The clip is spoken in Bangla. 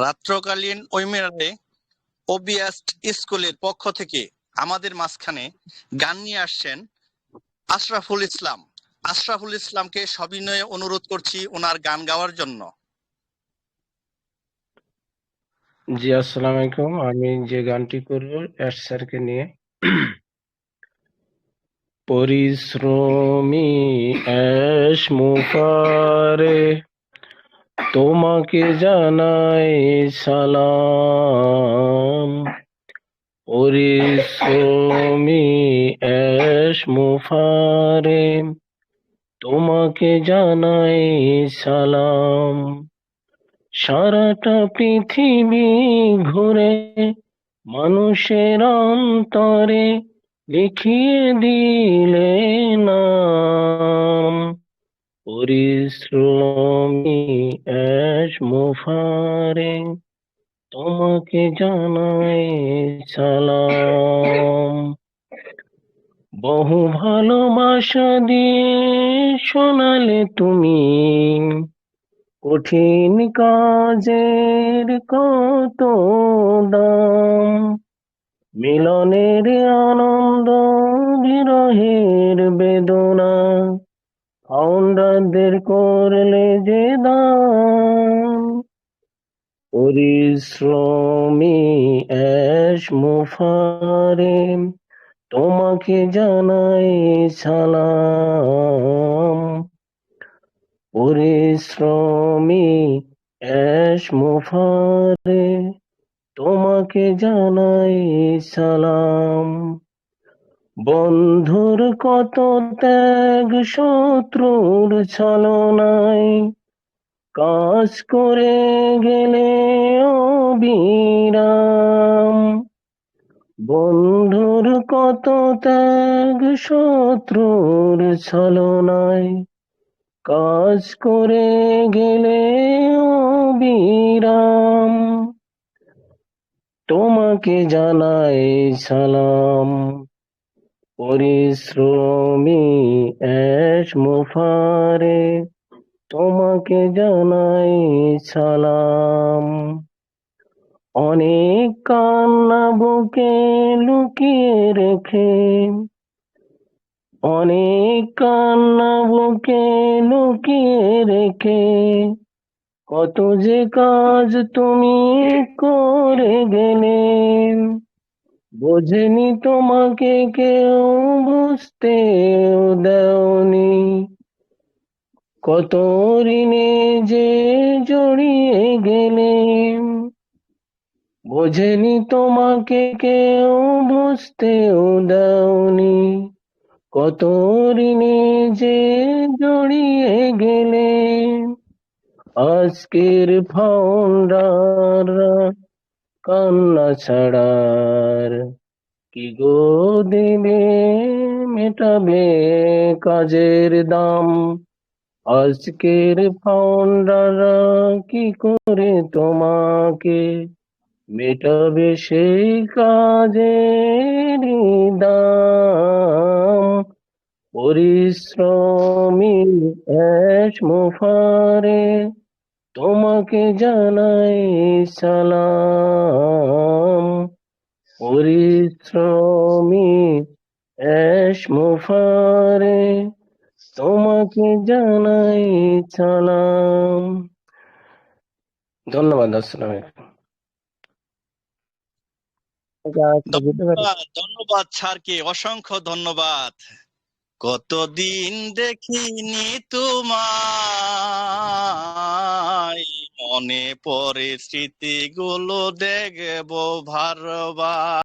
রাত্রকালীন ওইমেরারে ওবিয়াস্ট স্কুলের পক্ষ থেকে আমাদের মাঝখানে গান নিয়ে আসছেন আশরাফুল ইসলাম। আশরাফুল ইসলামকে সবিনয়ে অনুরোধ করছি ওনার গান গাওয়ার জন্য। জি, আসসালামু আলাইকুম। আমি যে গানটি করব, এস স্যারকে নিয়ে। পরিশ্রমী এস মুফারে তোমাকে জানাই সালাম। পরিশ্রমী এস মুফারে তোমাকে জানাই সালাম। সারাটা পৃথিবী ঘুরে মানুষের অন্তরে লিখিয়ে দিলে নাম। পরিশ্রমী এস মুফারে, তোমাকে জানাই সালাম। বহু ভালোবাসা দিয়ে শোনালে তুমি কঠিন কাজের কত দাম? মিলনের আনন্দ, বিরহের বেদনা ফাউন্ডারদের করলে যে দাম পরিশ্রমী এস মুফারে তোমাকে জানাই সালাম। পরিশ্রমী এস মুফারে তোমাকে জানাই সালাম। বন্ধুর কত ত্যাগ শত্রুর ছলনায়। কাজ করে গেলে অবিরাম। বন্ধুর কত ত্যাগ শত্রুর ছলনায়। কাজ করে গেলে অবিরাম। তোমাকে জানাই সালাম। পরিশ্রমী এস মুফারে, তোমাকে জানাই সালাম। অনেক কান্না বুকে লুকিয়ে রেখে, অনেক কান্না বুকে লুকিয়ে রেখে, কত যে কাজ তুমি করে গেলে। বোঝেনি তোমাকে কেউ বুঝতে দেওনি। কত ঋণে যে জড়িয়ে গেলে বোঝেনি তোমাকে কেউ, বুঝতেও দেওনি। কত ঋণে যে জড়িয়ে গেলে আজকের ফাউন্ডার কান্না ছাড়ার। কি গো দেবে মেটাবে কাজের দাম? আজকের ফাউন্ডার কি করে তোমাকে? মেটাবে সেই কাজের দাম। পরিশ্রমী এস মুফারে তোমাকে জানাই সালাম। পরিশ্রমী এস মুফারে, তোমাকে জানাই সালাম। ধন্যবাদ, আসসালামু ধন্যবাদ স্যারকে, অসংখ্য ধন্যবাদ। কতদিন দেখিনি তোমায় মনে পরিস্থিতি স্মৃতিগুলো দেখব ভারবা